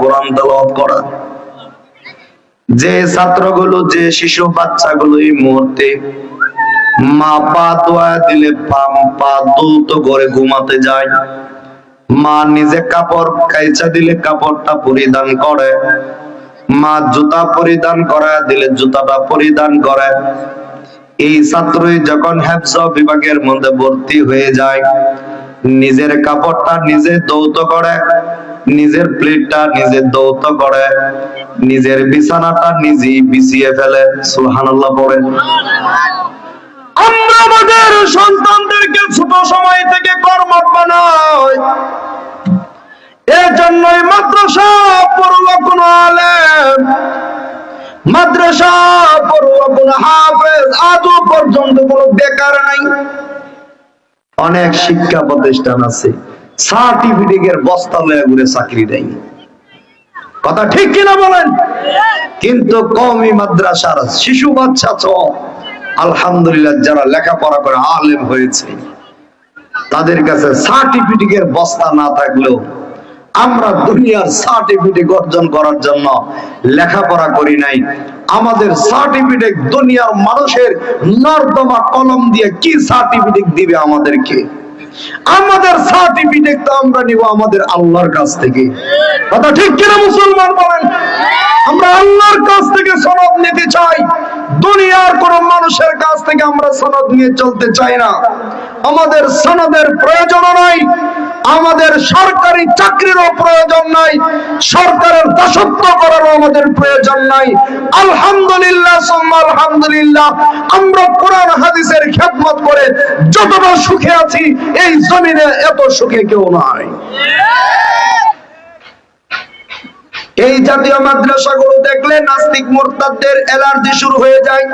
কোরআন তেলাওয়াত করা। যে ছাত্রগুলো, যে শিশু বাচ্চাগুলো এই মুহূর্তে মা পা দোয়া দিলে, পা পা দ্রুত করে ঘুমাতে যায়। মা নিজে কাপড় কাইচা দিলে কাপড়টা পরিধান করে। মা জুতা পরিধান করা দিলে জুতাটা পরিধান করে। এই ছাত্রই যখন হেফজ বিভাগের মধ্যে ভর্তি হয়ে যায়, নিজের কাপড়টা নিজে দৌত করে। নিজের প্লেটটা নিজে দৌত করে, নিজের বিছানাটা নিজেই বিছিয়ে ফেলে, সুবহানাল্লাহ পড়ে। আমরা আমাদের সন্তানদেরকে ছোট সময় থেকে কর্মঠ বানাই। এর জন্যই মাদ্রাসা পড়ুয়া কোন আলেম, মাদ্রাসা পড়ুয়া কোন হাফেজ আজও পর্যন্ত কোন বেকার নাই। অনেক শিক্ষা প্রতিষ্ঠান আছে। সার্টিফিকেটের বস্তা লয়ে ঘুরে চাকরি দেয়। কথা ঠিক কিনা বলেন? কিন্তু কমই মাদ্রাসার শিশু বাচ্চা ছ আলহামদুলিল্লাহ যারা লেখাপড়া করে আলেম হয়েছে, তাদের কাছে সার্টিফিকেটের বস্তা না থাকলেও আমরা দুনিয়ার সার্টিফিকেট অর্জন করার জন্য লেখাপড়া করি নাই। আমাদের সার্টিফিকেট দুনিয়ার মানুষের নর্দমা কলম দিয়ে কি সার্টিফিকেট দিবে আমাদেরকে? আমাদের সার্টিফিকেট তো আমরা নিব আমাদের আল্লাহর কাছ থেকে। কথা ঠিক কিনা মুসলমান বলেন? আমরা আল্লাহর কাছ থেকে সনদ নিতে চাই। দুনিয়ার কোন মানুষের কাছ থেকে আমরা সনদ নিয়ে চলতে চাই না। আমাদের সনদের প্রয়োজন নাই, আমাদের সরকারি চাকরিরও প্রয়োজন নাই, সরকারের দাসত্ব করারও আমাদের প্রয়োজন নাই। আলহামদুলিল্লাহ আলহামদুলিল্লাহ, আমরা কোরআন হাদিসের খেদমত করে যতটা সুখে আছি, এই জমিনে এত সুখে কেউ নাই। এই জাতীয় মাদ্রাসাগুলো দেখলে নাস্তিক মোরতাদের অ্যালার্জি শুরু হয়ে যায়।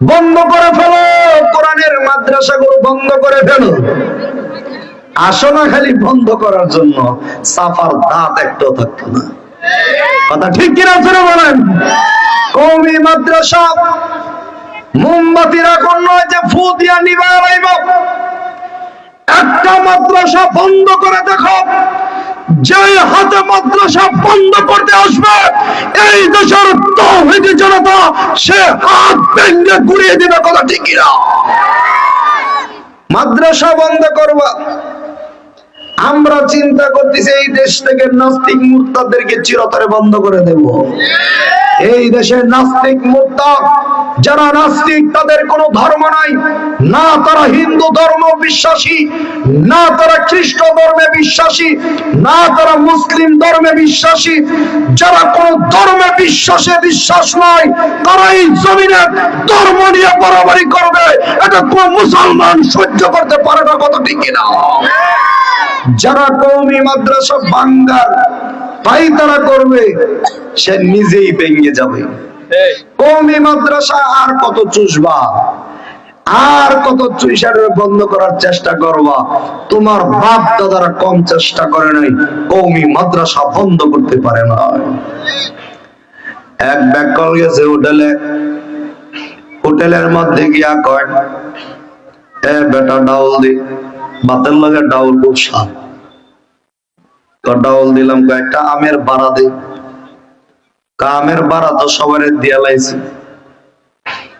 বন্ধ করে ফেলো। কোরআনের মাদ্রাসাগুলো বন্ধ করে ফেলো। আসো না খালি বন্ধ করার জন্য। সাফার দাঁত একটাও থাকতো না। কথা ঠিক কিনা ফেরে বলেন? কৌমি মাদ্রাসা মোমবাতির আগুন নয় যে ফু দিয়া নিবা একটা মাদ্রাসা বন্ধ করে দেখো। যে হাতে মাদ্রাসা বন্ধ করতে আসবে জনতা, সে হাত ভেঙে গুড়িয়ে দিবে কথা ঠিকই না মাদ্রাসা বন্ধ করবা। আমরা চিন্তা করতেছি এই দেশ থেকে নাস্তিক মুক্তাদেরকে চিরতরে বন্ধ করে দেব। এই দেশের নাস্তিক মুরতাদ যারা নাস্তিক, তাদের কোনো ধর্ম নাই। না তারা হিন্দু ধর্ম বিশ্বাসী, না তারা খ্রিস্ট ধর্মে বিশ্বাসী, না তারা মুসলিম ধর্মে বিশ্বাসী। যারা কোন ধর্মে বিশ্বাসে বিশ্বাস নয় তারা এই জমিনে ধর্ম নিয়ে বরাবরি করবে। এটা কোন মুসলমান সহ্য করতে পারে না কত ঠিক কিনা? যারা কৌমি মাদ্রাসা বাঙ্গাল তাই তারা করবে সে নিজেই ভেঙে যাবে। কৌমি মাদ্রাসা আর কত চুষবা? আর কত চুইসার বন্ধ করার চেষ্টা করবা? তোমার বাপ দাদারা কম চেষ্টা করে নাই কৌমি মাদ্রাসা বন্ধ করতে পারে না। এক ব্যাগ কল গেছে হোটেলে। হোটেলের মধ্যে গিয়া কয় এ বেটা ডাউল দি ভাতের লগে ডাউল খুব তো ডাউল দিলাম কয়েকটা আমের বাড়া দে। কামের বাড়া তো সবার দিয়া লাইছি।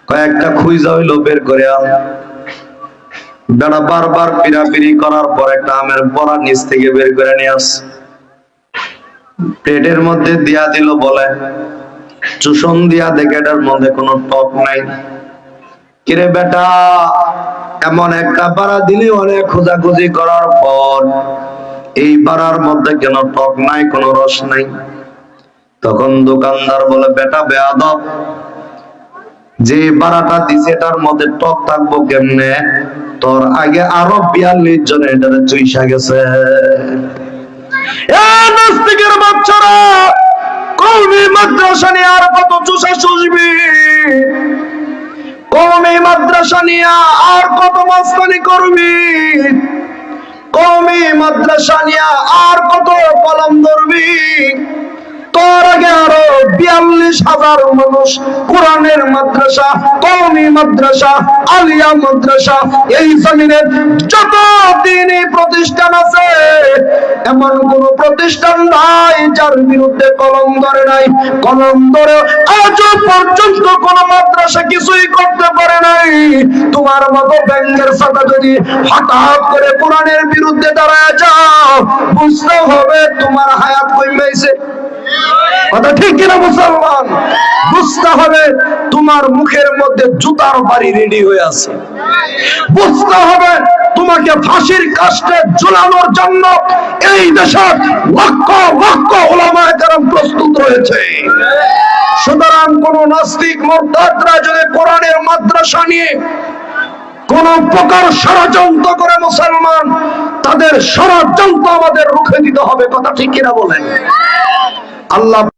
কয়েকটা খুঁজা হইল বের করে বেড়া বারবার পিরাপিরি করার পর একটা আমের বড়া নিচ থেকে বের করে নিয়ে আস। মধ্যে দিয়া দিল বলে, চুষণ দিয়া দেখে, এটার মধ্যে কোনো টক নাই। কিরে বেটা, এমন একটা বাড়া দিলি অনেক খোঁজাখুঁজি করার পর এই বাড়ার মধ্যে কেন টক নাই, কোনো রস নাই। তখন দোকানদার বলে, বেটা, বেয়াদব, যে বাড়াটা দিছে এটার মধ্যে টক থাকব কেমনে? তোর আগে আরও বিয়াল্লিশ জন এটারে চুইসা গেছে। বাচ্চারা কৌমি মাদ্রাসা নিয়ে আর কত চুষা চুষবি? কৌমি মাদ্রাসা নিয়ে আর কত মাস্তানি করবি? কৌমি মাদ্রাসা নিয়ে আর কত কলম ধরবি? তোর আগে আরও বিয়াল্লিশ হাজার মানুষ কোরআনের মাদ্রাসা, কওমি মাদ্রাসা, আলিয়া মাদ্রাসা, এই জমিনের যত দিনই প্রতিষ্ঠান আছে, এমন কোন প্রতিষ্ঠান নাই যার বিরুদ্ধে কলম ধরে নাই। কলম ধরে আজও কোন কিছুই করতে পারে নাই। তোমার মতো ব্যাংকের সাথে যদি হঠাৎ করে কোরআনের বিরুদ্ধে দাঁড়ায় যাও, বুঝতে হবে তোমার হায়াত কমে কথা ঠিক কিনা মুসলমান? বুঝতে হবে তোমার মুখের মধ্যে জুতার বাড়ি রেডি হয়ে আছে। বুঝতে হবে তোমাকে ফাঁসির কাস্টে ঝুলানোর জন্য এই দেশের লক্ষ লক্ষ ওলামায়ে কেরাম প্রস্তুত রয়েছে। সুতরাং কোন নাস্তিক মোরতাদরা যদি কোরআনের মাদ্রাসা নিয়ে কোন প্রকার ষড়যন্ত্র করে মুসলমান, তাদের ষড়যন্ত্র আমাদের রুখে দিতে হবে, কথা ঠিক কিনা বলেন? আল্লাহ